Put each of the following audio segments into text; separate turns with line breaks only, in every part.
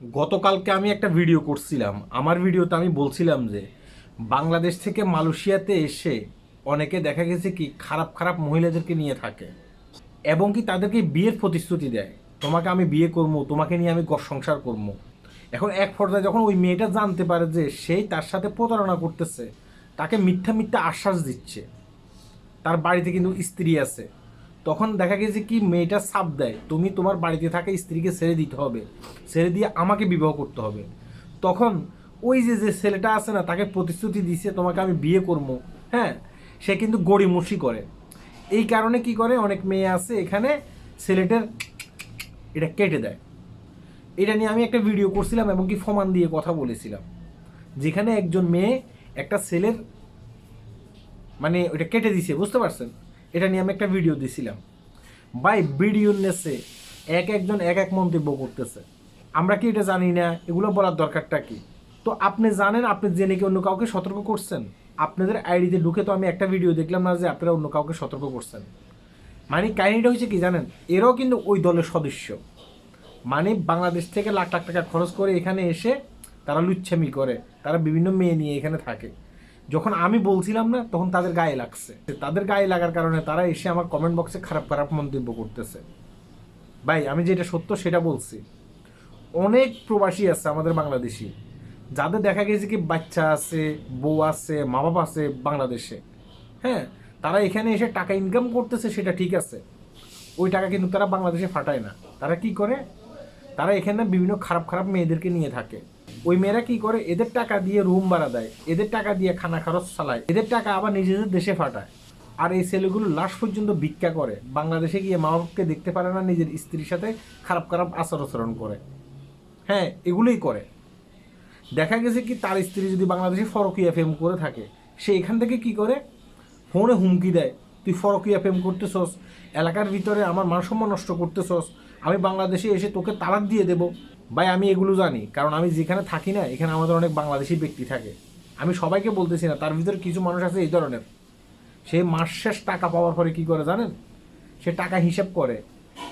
গতকালকে আমি একটা ভিডিও করছিলাম। আমার ভিডিওতে আমি বলছিলাম যে, বাংলাদেশ থেকে মালয়েশিয়াতে এসে অনেকে দেখা গেছে কি, খারাপ খারাপ মহিলাদেরকে নিয়ে থাকে এবং কি তাদেরকে বিয়ের প্রতিশ্রুতি দেয়। তোমাকে আমি বিয়ে করব, তোমাকে নিয়ে আমি সংসার করব। এখন এক পর্যায়ে যখন ওই মেয়েটা জানতে পারে যে সেই তার সাথে প্রতারণা করতেছে, তাকে মিথ্যা মিথ্যা আশ্বাস দিচ্ছে। তার বাড়িতে কিন্তু স্ত্রী আছে। তখন দেখা গেছে কি মেয়েটা সাপ দেয়। তুমি তোমার বাড়িতে থাকা স্ত্রীকে ছেড়ে দিতে হবে। ছেড়ে দিয়ে আমাকে বিবাহ করতে হবে। তখন ওই যে যে ছেলেটা আছে না, তাকে প্রতিশ্রুতি দিছে, তোমাকে আমি বিয়ে করব। হ্যাঁ? সে কিন্তু গড়িমসি করে। এই কারণে কি করে? অনেক মেয়ে আছে এখানে ছেলেটার এটা কেটে দেয়। এটা নিয়ে আমি একটা ভিডিও করছিলাম এবং কি ফমান দিয়ে কথা বলেছিলাম। যেখানে একজন মেয়ে একটা ছেলের মানে ওটা কেটে দিছে, বুঝতে পারছেন? এটা নিয়ে আমি একটা ভিডিও দিছিলাম। বাই ভিডিও নেসে এক একজন এক এক মন্তব্য করতেছে। আমরা কি এটা জানি না? এগুলো বলার দরকারটা কি? তো আপনি জানেন, আপনি জেনে কি অন্য কাউকে সতর্ক করছেন? আপনাদের আইডিতে ঢুকে তো আমি একটা ভিডিও দেখলাম না যে আপনারা অন্য কাউকে সতর্ক করছেন। মানে কাহিনীটা হচ্ছে কি জানেন? এরাও কিন্তু ওই দলের সদস্য। মানে বাংলাদেশ থেকে লাখ লাখ টাকা খরচ করে এখানে এসে তারা লুচ্ছামি করে। তারা বিভিন্ন মেয়ে নিয়ে এখানে থাকে। যখন আমি বলছিলাম না, তখন তাদের গায়ে লাগছে। তাদের গায়ে লাগার কারণে তারা এসে আমার কমেন্ট বক্সে খারাপ খারাপ মন্তব্য করতেছে। ভাই, আমি যেটা সত্য সেটা বলছি। অনেক প্রবাসী আছে আমাদের বাংলাদেশি। যাদের দেখা গেছে কি বাচ্চা আছে, বউ আছে মা বাবা আছে বাংলাদেশে। হ্যাঁ তারা এখানে এসে টাকা ইনকাম করতেছে, সেটা ঠিক আছে। ওই টাকা কিন্তু তারা বাংলাদেশে ফাটায় না। তারা কি করে? তারা এখানে বিভিন্ন খারাপ খারাপ মেয়েদেরকে নিয়ে থাকে। ওই মেয়েরা কি করে? এদের টাকা দিয়ে রুম ভাড়া দেয়, এদের টাকা দিয়ে খানা খরচ চালায়, এদের টাকা আবার নিজেদের দেশে ফাটায়। আর এই ছেলেগুলো লাস্ট পর্যন্ত ভিক্ষা করে। বাংলাদেশে গিয়ে মা বাবাকে দেখতে পারে না, নিজের স্ত্রীর সাথে খারাপ খারাপ আচার আচরণ করে। হ্যাঁ এগুলোই করে। দেখা গেছে কি, তার স্ত্রী যদি বাংলাদেশে ফরকিয়া ফেম করে থাকে, সে এখান থেকে কি করে? ফোনে হুমকি দেয়। তুই ফরকিয়া ফেম করতেছস, এলাকার ভিতরে আমার মানসম্মান নষ্ট করতেছস, আমি বাংলাদেশে এসে তোকে তালাক দিয়ে দেবো। ভাই, আমি এগুলো জানি, কারণ আমি যেখানে থাকি না, এখানে আমাদের অনেক বাংলাদেশি ব্যক্তি থাকে। আমি সবাইকে বলতেছি না, তার ভিতরে কিছু মানুষ আছে এই ধরনের। সে মাস শেষ টাকা পাওয়ার পরে কি করে জানেন? সে টাকা হিসেব করে।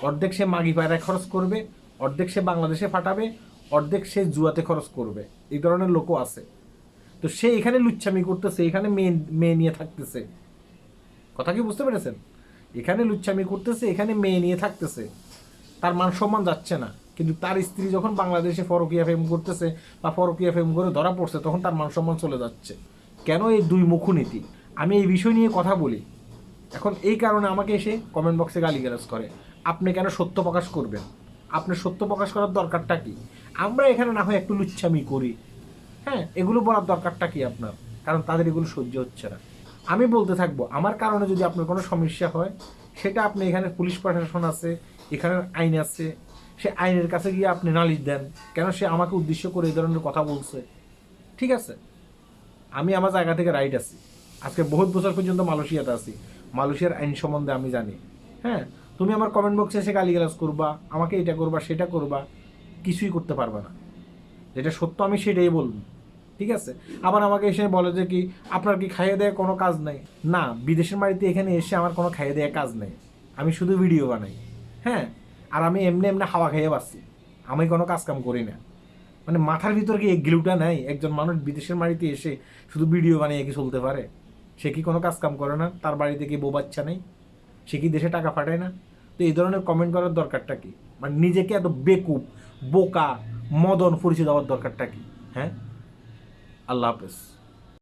অর্ধেক সে মাগি পায়রায় খরচ করবে, অর্ধেক সে বাংলাদেশে ফাটাবে, অর্ধেক সে জুয়াতে খরচ করবে। এই ধরনের লোকও আছে। তো সে এখানে লুচ্ছামি করতেছে, এখানে মেয়ে মেয়ে নিয়ে থাকতেছে। কথা কি বুঝতে পেরেছেন? এখানে লুচ্ছামি করতেছে, এখানে মেয়ে নিয়ে থাকতেছে। তার মান সম্মান যাচ্ছে না। কিন্তু তার স্ত্রী যখন বাংলাদেশে ফরকিয়া ফেম করতেছে বা ফরকিয়া ফেম করে ধরা পড়ছে, তখন তার মান সম্মান চলে যাচ্ছে। কেন এই দুই মুখনীতি আমি এই বিষয় নিয়ে কথা বলি। এখন এই কারণে আমাকে এসে কমেন্ট বক্সে গালিগালাজ করে। আপনি কেন সত্য প্রকাশ করবেন? আপনি সত্য প্রকাশ করার দরকারটা কি? আমরা এখানে না হয় একটু লুচ্ছামি করি। হ্যাঁ এগুলো বলার দরকারটা কি আপনার? কারণ তাদের এগুলো সহ্য হচ্ছে না। আমি বলতে থাকব, আমার কারণে যদি আপনার কোনো সমস্যা হয়, সেটা আপনি এখানে পুলিশ প্রশাসন আছে, এখানে আইন আছে, সে আইনের কাছে গিয়ে আপনি নালিশ দেন, কেন সে আমাকে উদ্দেশ্য করে এই ধরনের কথা বলছে? ঠিক আছে? আমি আমার জায়গা থেকে রাইট আছি। আজকে বহুত বছর পর্যন্ত মালয়েশিয়াতে আছি। মালয়েশিয়ার আইন সম্বন্ধে আমি জানি। হ্যাঁ? তুমি আমার কমেন্ট বক্সে এসে গালিগালাজ করবা, আমাকে এটা করবা, সেটা করবা, কিছুই করতে পারবা না। যেটা সত্য আমি সেটাই বলব। ঠিক আছে? আবার আমাকে এসে বলে যে কি, আপনার কি খাইয়ে দেয় কোনো কাজ নেই? না, বিদেশের বাড়িতে এখানে এসে আমার কোনো খাইয়ে দেওয়া কাজ নেই। আমি শুধু ভিডিও বানাই। হ্যাঁ? আর আমি এমনি এমনি হাওয়া খাইয়ে পাচ্ছি আমি কোনো কাজ কাম করি না। মানে মাথার ভিতর কি এই গ্লুটা নেই? একজন মানুষ বিদেশের বাড়িতে এসে শুধু ভিডিও বানিয়ে কি চলতে পারে? সে কি কোনো কাজ কাম করে না? তার বাড়িতে কি বউ বাচ্চা নেই? সে কি দেশে টাকা পাঠায় না? তো এই ধরনের কমেন্ট করার দরকারটা কি? মানে নিজেকে এত বেকুব, বোকা, মদন পরিচয় দেওয়ার দরকারটা কি? হ্যাঁ? আল্লাহ হাফেজ।